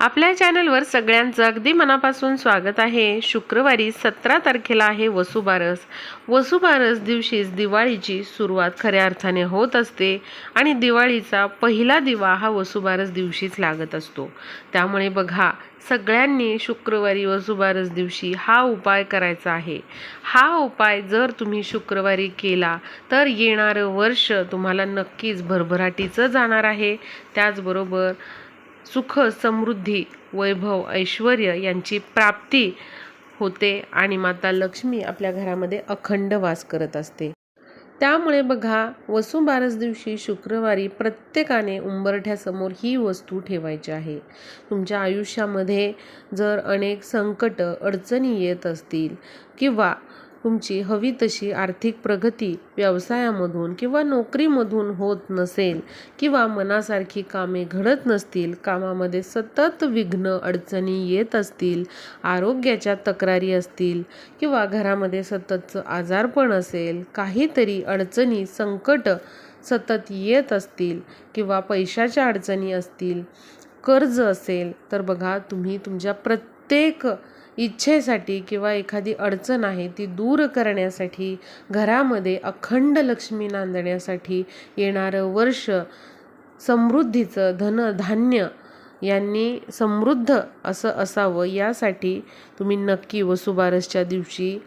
आपल्या चॅनलवर सगळ्यांचं अगदी मनापासून स्वागत आहे. शुक्रवारी सतरा तारखेला आहे वसुबारस वसुबारस दिवशीच दिवाळीची सुरुवात खऱ्या अर्थाने होत असते आणि दिवाळीचा पहिला दिवा हा वसुबारस दिवशीच लागत असतो. त्यामुळे बघा सगळ्यांनी शुक्रवारी वसुबारस दिवशी हा उपाय करायचा आहे. हा उपाय जर तुम्ही शुक्रवारी केला तर येणारं वर्ष तुम्हाला नक्कीच भरभराटीचं जाणार आहे. त्याचबरोबर सुख समृद्धी वैभव ऐश्वर यांची प्राप्ती होते आणि माता लक्ष्मी आपल्या घरामध्ये अखंड वास करत असते. त्यामुळे बघा वसुबारस दिवशी शुक्रवारी प्रत्येकाने उंबरठ्यासमोर ही वस्तू ठेवायची आहे. तुमच्या आयुष्यामध्ये जर अनेक संकट अडचणी येत असतील किंवा तुमची हवी तशी आर्थिक प्रगती व्यवसायामधून किंवा नोकरीमधून होत नसेल किंवा मनासारखी कामे घडत नसतील कामामध्ये सतत विघ्न अडचणी येत असतील आरोग्याच्या तक्रारी असतील किंवा घरामध्ये सततचं आजारपण असेल काहीतरी अडचणी संकट सतत येत असतील किंवा पैशाच्या अडचणी असतील कर्ज असेल तर बघा तुम्ही तुमच्या प्रत्येक इच्छेसाठी किंवा एखादी अडचण आहे ती दूर करण्यासाठी घरामध्ये अखंड लक्ष्मी नांदण्यासाठी येणारं वर्ष समृद्धीचं धन धान्य यांनी समृद्ध असं असावं यासाठी तुम्ही नक्की वसुबारसच्या दिवशी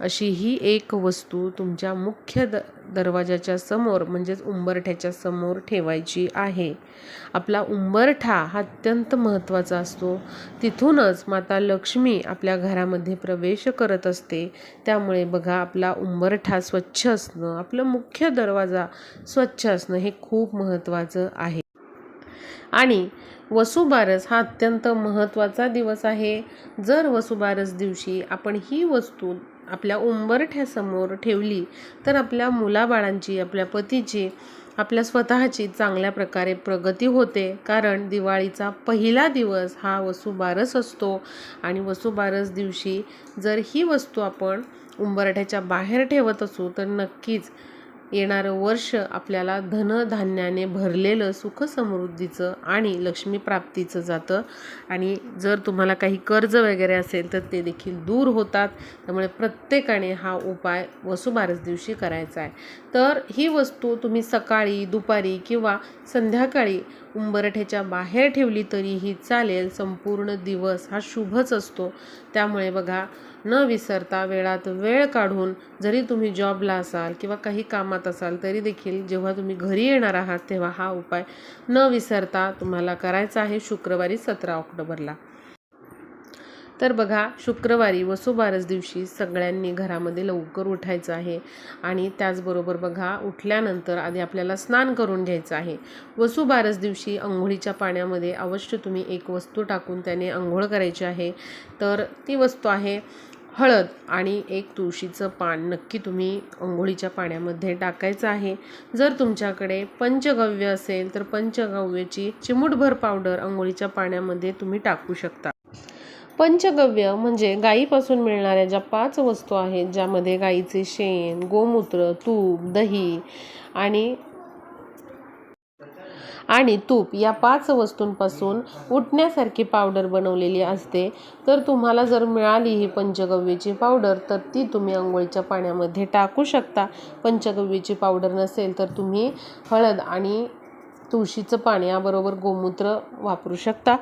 अशी ही एक वस्तू तुमच्या मुख्य द दरवाजाच्या समोर म्हणजेच उंबरठ्याच्या समोर ठेवायची आहे. आपला उंबरठा हा अत्यंत महत्त्वाचा असतो. तिथूनच माता लक्ष्मी आपल्या घरामध्ये प्रवेश करत असते. त्यामुळे बघा आपला उंबरठा स्वच्छ असणं आपलं मुख्य दरवाजा स्वच्छ असणं हे खूप महत्त्वाचं आहे. आणि वसुबारस हा अत्यंत महत्त्वाचा दिवस आहे. जर वसुबारस दिवशी आपण ही वस्तू आपल्या उंबरठ्यासमोर ठेवली तर आपल्या मुलाबाळांची आपल्या पतीची आपल्या स्वतःची चांगल्या प्रकारे प्रगती होते. कारण दिवाळीचा पहिला दिवस हा वसुबारस असतो आणि वसुबारस दिवशी जर ही वस्तू आपण उंबरठ्याच्या बाहेर ठेवत असू तर नक्कीच येणारं वर्ष आपल्याला धनधान्याने भरलेलं सुख समृद्धीचं आणि लक्ष्मी प्राप्तीचं जातं. आणि जर तुम्हाला काही कर्ज वगैरे असेल तर ते देखील दूर होतात. त्यामुळे प्रत्येकाने हा उपाय वसुबारस दिवशी करायचा आहे. तर ही वस्तू तुम्ही सकाळी दुपारी किंवा संध्याकाळी उंबरठ्याच्या बाहेर ठेवली तरीही चालेल. संपूर्ण दिवस हा शुभच असतो. त्यामुळे बघा न विसरता वेळात वेळ काढून जरी तुम्ही जॉबला असाल किंवा काही कामात असाल तरी देखील जेव्हा तुम्ही घरी येणार आहात तेव्हा हा उपाय न विसरता तुम्हाला करायचा आहे शुक्रवारी सतरा ऑक्टोबरला. तर बघा शुक्रवारी वसुबारस दिवशी सगळ्यांनी घरामध्ये लवकर उठायचं आहे आणि त्याचबरोबर बघा उठल्यानंतर आधी आपल्याला स्नान करून घ्यायचं आहे. वसुबारस दिवशी आंघोळीच्या पाण्यामध्ये अवश्य तुम्ही एक वस्तू टाकून त्याने आंघोळ करायची आहे. तर ती वस्तू आहे हळद आणि एक तुळशीचं पान नक्की तुम्ही अंघोळीच्या पाण्यामध्ये टाकायचं आहे. जर तुमच्याकडे पंचगव्य असेल तर पंचगव्याची चिमूटभर पावडर अंघोळीच्या पाण्यामध्ये तुम्ही टाकू शकता. पंचगव्य म्हणजे गाईपासून मिळणाऱ्या ज्या पाच वस्तू आहेत ज्यामध्ये गाईचे शेण गोमूत्र तूप दही आणि आणि तूप या पाच वस्तूंपासून उठण्यासारखी पावडर बनवलेली असते. तर तुम्हाला जर मिळाली ही पंचगव्याची पावडर तर ती तुम्ही आंघोळीच्या पाण्यामध्ये टाकू शकता. पंचगव्याची पावडर नसेल तर तुम्ही हळद आणि तुळशीचं पाणी याबरोबर गोमूत्र वापरू शकता.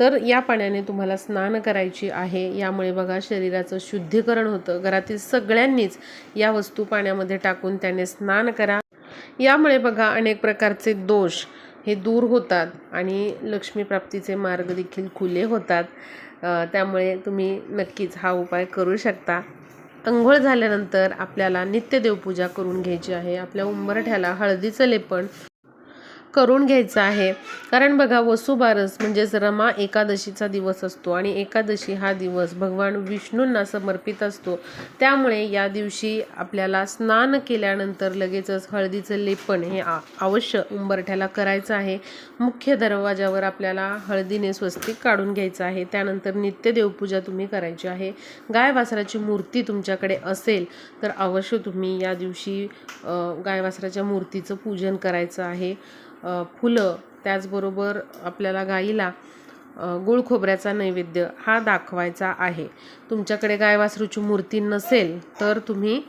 तर या पाण्याने तुम्हाला स्नान करायची आहे. यामुळे बघा शरीराचं शुद्धीकरण होतं. घरातील सगळ्यांनीच या वस्तू पाण्यामध्ये टाकून त्याने स्नान करा. यामुळे बघा अनेक प्रकारचे दोष हे दूर होतात आणि लक्ष्मी प्राप्तीचे मार्ग देखील खुले होतात. त्यामुळे तुम्ही नक्कीच हा उपाय करू शकता. अंघोळ झाल्यानंतर आपल्याला नित्य देवपूजा करून घ्यायची आहे. आपल्या उंबरठ्याला हळदीचं लेपण करून घ्यायचं आहे. कारण बघा वसुबारस म्हणजेच रमा एकादशीचा दिवस असतो आणि एकादशी हा दिवस भगवान विष्णूंना समर्पित असतो. त्यामुळे या दिवशी आपल्याला स्नान केल्यानंतर लगेचच हळदीचं लेपन हे अवश्य उंबरठ्याला करायचं आहे. मुख्य दरवाजावर आपल्याला हळदीने स्वस्तिक काढून घ्यायचं आहे. त्यानंतर नित्य देवपूजा तुम्ही करायची आहे. गाय वासराची मूर्ती तुमच्याकडे असेल तर अवश्य तुम्ही या दिवशी गाय वासराच्या मूर्तीचं पूजन करायचं आहे. फुलं त्याचबरोबर आपल्याला गाईला गुळ खोबऱ्याचा नैवेद्य हा दाखवायचा आहे. तुमच्याकडे गाय वासरूची मूर्ती नसेल तर तुम्ही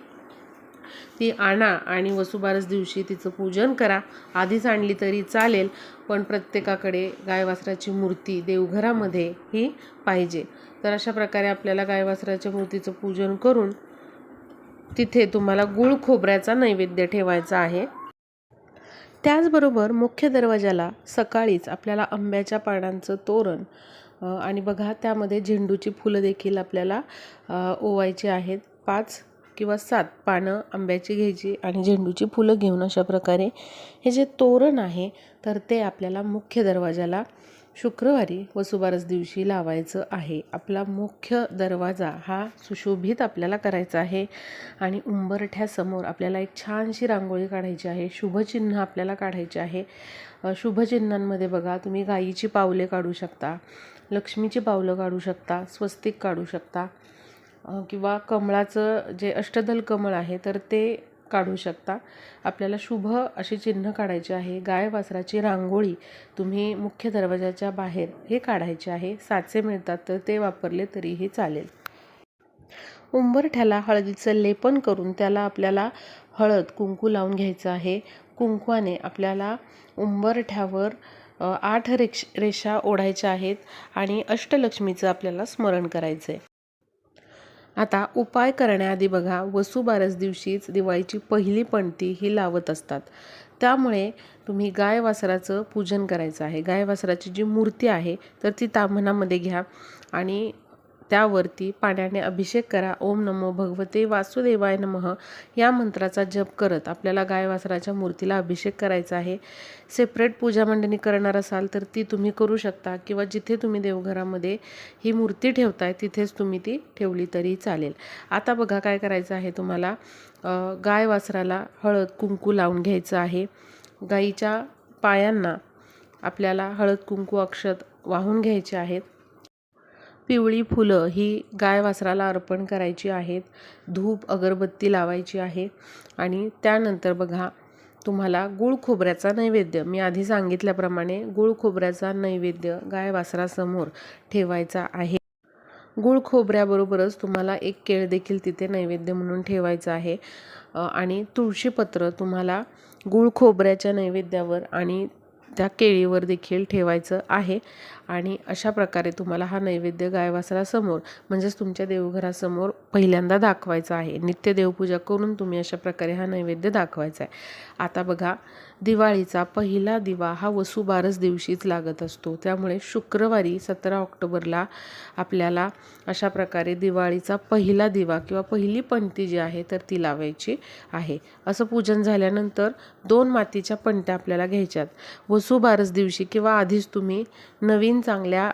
ती आणा आणि वसुबारस दिवशी तिचं पूजन करा. आधीच आणली तरी चालेल पण प्रत्येकाकडे गाय वासराची मूर्ती देवघरामध्ये ही पाहिजे. तर अशा प्रकारे आपल्याला गाय वासराच्या मूर्तीचं पूजन करून तिथे तुम्हाला गुळ खोबऱ्याचा नैवेद्य ठेवायचा आहे. त्याचबरोबर मुख्य दरवाजाला सकाळीच आपल्याला आंब्याच्या पानांचं तोरण आणि बघा त्यामध्ये झेंडूची फुलं देखील आपल्याला ओवायची आहेत. पाच किंवा सात पानं आंब्याची घ्यायची आणि झेंडूची फुलं घेऊन अशा प्रकारे हे जे तोरण आहे तर ते आपल्याला मुख्य दरवाजाला शुक्रवारी वसुबारस दिवशी लावायचं आहे. आपला मुख्य दरवाजा हा सुशोभित आपल्याला करायचा आहे आणि उंबरठ्यासमोर आपल्याला एक छानशी रांगोळी काढायची आहे. शुभचिन्ह आपल्याला काढायचे आहे. शुभचिन्हांमध्ये बघा तुम्ही गाईची पावले काढू शकता लक्ष्मीची पावलं काढू शकता स्वस्तिक काढू शकता किंवा कमळाचं जे अष्टदल कमळ आहे तर ते काढू शकता. आपल्याला शुभ अशी चिन्ह काढायचे आहे. गाय वासराची रांगोळी तुम्ही मुख्य दरवाजाच्या बाहेर हे काढायचे आहे. साचे मिळतात तर ते वापरले तरीही चालेल. उंबरठ्याला हळदीचं लेपन करून त्याला आपल्याला हळद कुंकू लावून घ्यायचं आहे. कुंकवाने आपल्याला उंबरठ्यावर आठ रेक्ष रेषा ओढायच्या आहेत आणि अष्टलक्ष्मीचं आपल्याला स्मरण करायचं आहे आता उपाय करण्याआधी बघा वसुबारस दिवशीच दिवाळीची पहिली पणती ही लावत असतात. त्यामुळे तुम्ही गाय वासराचं पूजन करायचं आहे. गाय वासराची जी मूर्ती आहे तर ती ताम्हणामध्ये घ्या आणि त्यावरती पाण्याने अभिषेक करा. ओम नमो भगवते वासुदेवाय नमः. या मंत्राचा जप करत आपल्याला गाय वासराच्या मूर्तीला अभिषेक करायचा आहे. सेपरेट पूजा मांडणी करणार असाल तर ती तुम्ही करू शकता किंवा जिथे तुम्ही देवघरामध्ये ही मूर्ती ठेवताय तिथेच तुम्ही ती ठेवली तरी चालेल. आता बघा काय करायचं आहे तुम्हाला. गाय वासराला हळद कुंकू लावून घ्यायचं आहे. गाईच्या पायांना आपल्याला हळद कुंकू अक्षत वाहून घ्यायचे आहेत. पिवळी फुलं ही गाय वासराला अर्पण करायची आहेत. धूप अगरबत्ती लावायची आहे. आणि त्यानंतर बघा तुम्हाला गुळ खोबऱ्याचा नैवेद्य. मी आधी सांगितल्याप्रमाणे गुळ खोबऱ्याचा नैवेद्य गाय वासरासमोर ठेवायचा आहे. गुळ खोबऱ्याबरोबरच तुम्हाला एक केळ देखील तिथे नैवेद्य म्हणून ठेवायचं आहे. आणि तुळशीपत्र तुम्हाला गुळ खोबऱ्याच्या नैवेद्यावर आणि त्या केळीवर देखील ठेवायचं आहे. आणि अशा प्रकारे तुम्हाला हा नैवेद्य गायवासरासमोर म्हणजेच तुमच्या देवघरासमोर पहिल्यांदा दाखवायचा आहे. नित्य देवपूजा करून तुम्ही अशा प्रकारे हा नैवेद्य दाखवायचा आहे. आता बघा दिवाळीचा पहिला दिवा हा वसुबारस दिवशीच लागत असतो. त्यामुळे शुक्रवारी सतरा ऑक्टोबरला आपल्याला अशा प्रकारे दिवाळीचा पहिला दिवा किंवा पहिली पणती जी आहे तर ती लावायची आहे. असं पूजन झाल्यानंतर दोन मातीच्या पणत्या आपल्याला घ्यायच्यात. वसुबारस दिवशी किंवा आधीच तुम्ही नवीन चांगल्या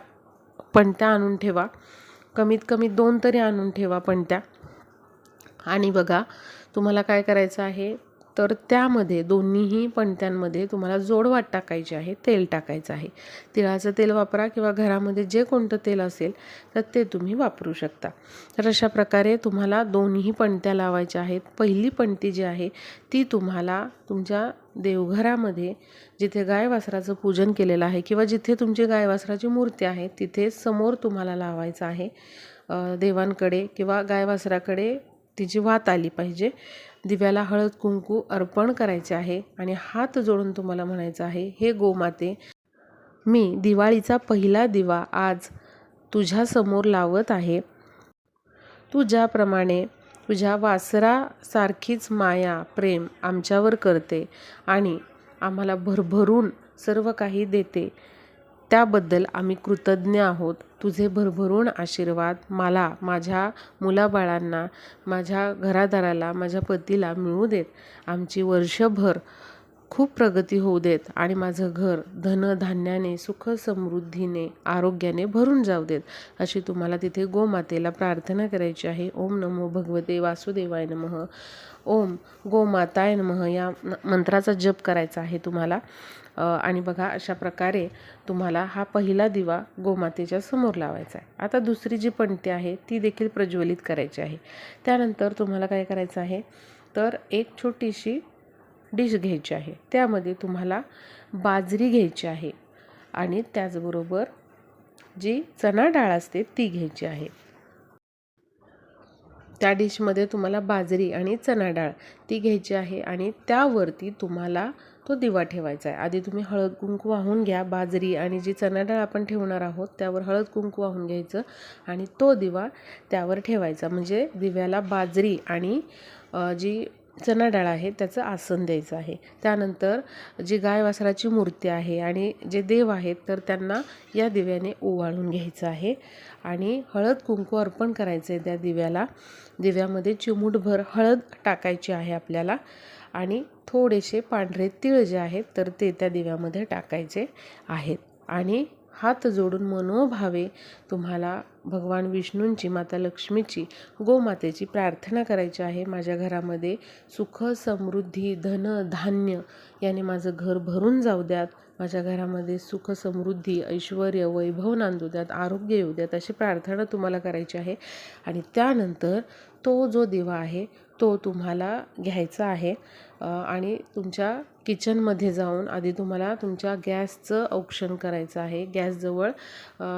पणत्या आणून ठेवा. कमीत कमी दोन तरी आणून ठेवा पण त्या. आणि बघा तुम्हाला काय करायचं आहे? तर त्यामध्ये दोन्हीही पणत्यांमध्ये तुम्हाला जोडवाट टाकायची आहे तेल टाकायचं आहे. तिळाचं तेल वापरा किंवा घरामध्ये जे कोणतं तेल असेल तर ते तुम्ही वापरू शकता. तर अशा प्रकारे तुम्हाला दोन्ही पणत्या लावायच्या आहेत. पहिली पणती जी आहे ती तुम्हाला तुमच्या देवघरामध्ये जिथे गाय वासराचं पूजन केलेलं आहे किंवा जिथे तुमची गाय वासराची मूर्ती आहे तिथे समोर तुम्हाला लावायचं आहे. देवांकडे किंवा गाय वासराकडे तिची वात आली पाहिजे. दिव्याला हळद कुंकू अर्पण करायचे आहे आणि हात जोडून तुम्हाला म्हणायचं आहे हे गोमाते मी दिवाळीचा पहिला दिवा आज तुझ्यासमोर लावत आहे. तू ज्याप्रमाणे तुझ्या वासरासारखीच माया प्रेम आमच्यावर करते आणि आम्हाला भरभरून सर्व काही देते त्याबद्दल आम्ही कृतज्ञ आहोत. तुझे भरभरून आशीर्वाद मला माझ्या मुलाबाळांना माझ्या घरादाराला माझ्या पतीला मिळू देत. आमची वर्षभर खूप प्रगती होऊ देत आणि माझं घर धनधान्याने सुख समृद्धीने आरोग्याने भरून जाऊ देत अशी तुम्हाला तिथे गोमातेला प्रार्थना करायची आहे. ओम नमो भगवते वासुदेवाय नमः. ओम गोमाताय नमः या न- मंत्राचा जप करायचा आहे तुम्हाला. आणि बघा अशा प्रकारे तुम्हाला हा पहिला दिवा गोमातेच्या समोर लावायचा आहे. आता दुसरी जी पणती आहे ती देखील प्रज्वलित करायची आहे. त्यानंतर तुम्हाला काय करायचं आहे? तर एक छोटीशी डिश घ्यायची आहे. त्यामध्ये तुम्हाला बाजरी घ्यायची आहे आणि त्याचबरोबर जी चणा डाळ असते ती घ्यायची आहे. त्या डिशमध्ये तुम्हाला बाजरी आणि चणा डाळ ती घ्यायची आहे आणि त्यावरती तुम्हाला तो दिवा ठेवायचा आहे. आधी तुम्ही हळद कुंकू वाहून घ्या बाजरी आणि जी चणाडाळ आपण ठेवणार आहोत त्यावर हळद कुंकू वाहून घ्यायचं आणि तो दिवा त्यावर ठेवायचा. म्हणजे दिव्याला बाजरी आणि जी चणा डाळ आहे त्याचं आसन द्यायचं आहे. त्यानंतर जी गाय वासराची मूर्ती आहे आणि जे देव आहेत तर त्यांना या दिव्याने ओवाळून घ्यायचं आहे आणि हळद कुंकू अर्पण करायचं आहे त्या दिव्याला. दिव्यामध्ये चिमूटभर हळद टाकायची आहे आपल्याला आणि थोडेसे पांढरे तीळ जे आहेत तर ते त्या दिव्यामध्ये टाकायचे आहेत. आणि हात जोडून मनोभावे तुम्हाला भगवान विष्णूंची माता लक्ष्मीची गोमातेची प्रार्थना करायची आहे. माझ्या घरामध्ये सुख समृद्धी धन धान्य याने माझं घर भरून जाऊ द्यात. माझ्या घरामध्ये सुख समृद्धी ऐश्वर वैभव नांदू द्यात. आरोग्य येऊ द्यात अशी प्रार्थना तुम्हाला करायची आहे. आणि त्यानंतर तो जो दिवा आहे तो तुम्हाला घ्यायचा आहे. आणि तुमच्या किचनमध्ये जाऊन आधी तुम्हाला तुमच्या गॅसचं औक्षण करायचं आहे. गॅसजवळ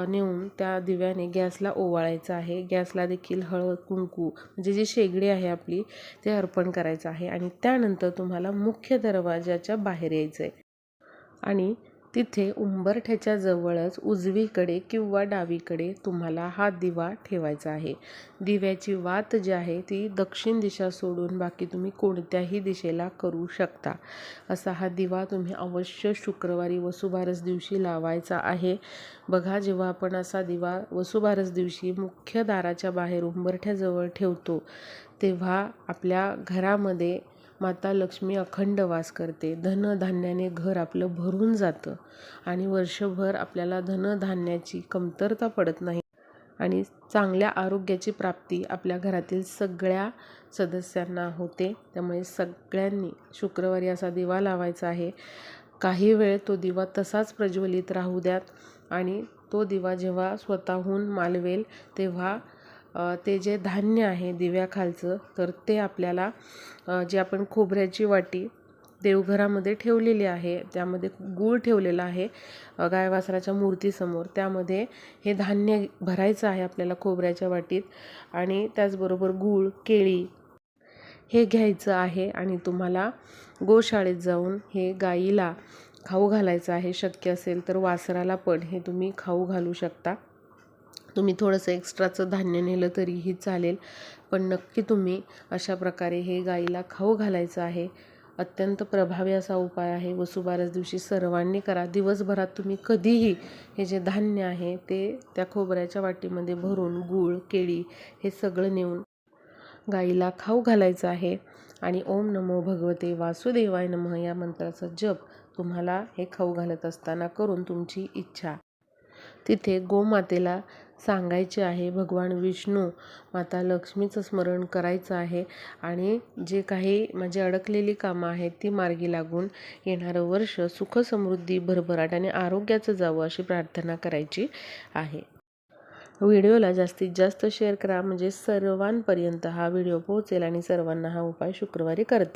नेऊन त्या दिव्याने गॅसला ओवाळायचं आहे. गॅसला देखील हळद कुंकू म्हणजे जी शेगडी आहे आपली ते अर्पण करायचं आहे. आणि त्यानंतर तुम्हाला मुख्य दरवाजाच्या बाहेर यायचं आहे आणि तिथे उंबरठ्याच्या जवळच उजवीकडे किंवा डावीकडे तुम्हाला हा दिवा ठेवायचा आहे. दिव्याची वात जी आहे ती दक्षिण दिशा सोडून बाकी तुम्ही कोणत्याही दिशेला करू शकता. असा हा दिवा तुम्ही अवश्य शुक्रवारी वसुबारस दिवशी लावायचा आहे. बघा जेव्हा आपण असा दिवा वसुबारस दिवशी मुख्य दाराच्या बाहेर उंबरठ्याजवळ ठेवतो तेव्हा आपल्या घरामध्ये माता लक्ष्मी अखंड वास करते. धनधान्याने घर आपलं भरून जातं आणि वर्षभर आपल्याला धनधान्याची कमतरता पडत नाही. आणि चांगल्या आरोग्याची प्राप्ती आपल्या घरातील सगळ्या सदस्यांना होते. त्यामुळे सगळ्यांनी शुक्रवारी असा दिवा लावायचा आहे. काही वेळ तो दिवा तसाच प्रज्वलित राहू द्यात आणि तो दिवा जेव्हा स्वतःहून मालवेल तेव्हा ते जे धान्य आहे दिव्याखालचं तर ते आपल्याला जे आपण खोबऱ्याची वाटी देवघरामध्ये ठेवलेली आहे त्यामध्ये गूळ ठेवलेला आहे गायवासराच्या गाय वासराच्या मूर्तीसमोर त्यामध्ये हे धान्य भरायचं आहे आपल्याला खोबऱ्याच्या वाटीत आणि त्याचबरोबर गूळ केळी हे घ्यायचं आहे आणि तुम्हाला गोशाळेत जाऊन हे गाईला खाऊ घालायचं आहे शक्य असेल तर वासराला पण हे तुम्ही खाऊ घालू शकता. तुम्ही थोडंसं एक्स्ट्राचं धान्य नेलं तरीही चालेल. पण नक्की तुम्ही अशा प्रकारे हे गाईला खाऊ घालायचं आहे. अत्यंत प्रभावी असा उपाय आहे. वसुबारस दिवशी सर्वांनी करा. दिवसभरात तुम्ही कधीही हे जे धान्य आहे ते त्या खोबऱ्याच्या वाटीमध्ये भरून गूळ केळी हे सगळं नेऊन गाईला खाऊ घालायचं आहे. आणि ओम नमो भगवते वासुदेवाय नमः या मंत्राचा जप तुम्हाला हे खाऊ घालत असताना करून तुमची इच्छा. तिथे गोमातेला सांगायचे आहे भगवान विष्णू माता लक्ष्मीचं स्मरण करायचं आहे आणि जे काही माझी अडकलेली कामं आहेत ती मार्गी लागून येणारं वर्ष सुख समृद्धी भरभराट आणि आरोग्याचं जावं अशी प्रार्थना करायची आहे. व्हिडिओला जास्तीत जास्त शेअर करा म्हणजे सर्वांपर्यंत हा व्हिडिओ पोहोचेल आणि सर्वांना हा उपाय शुक्रवारी करता येईल.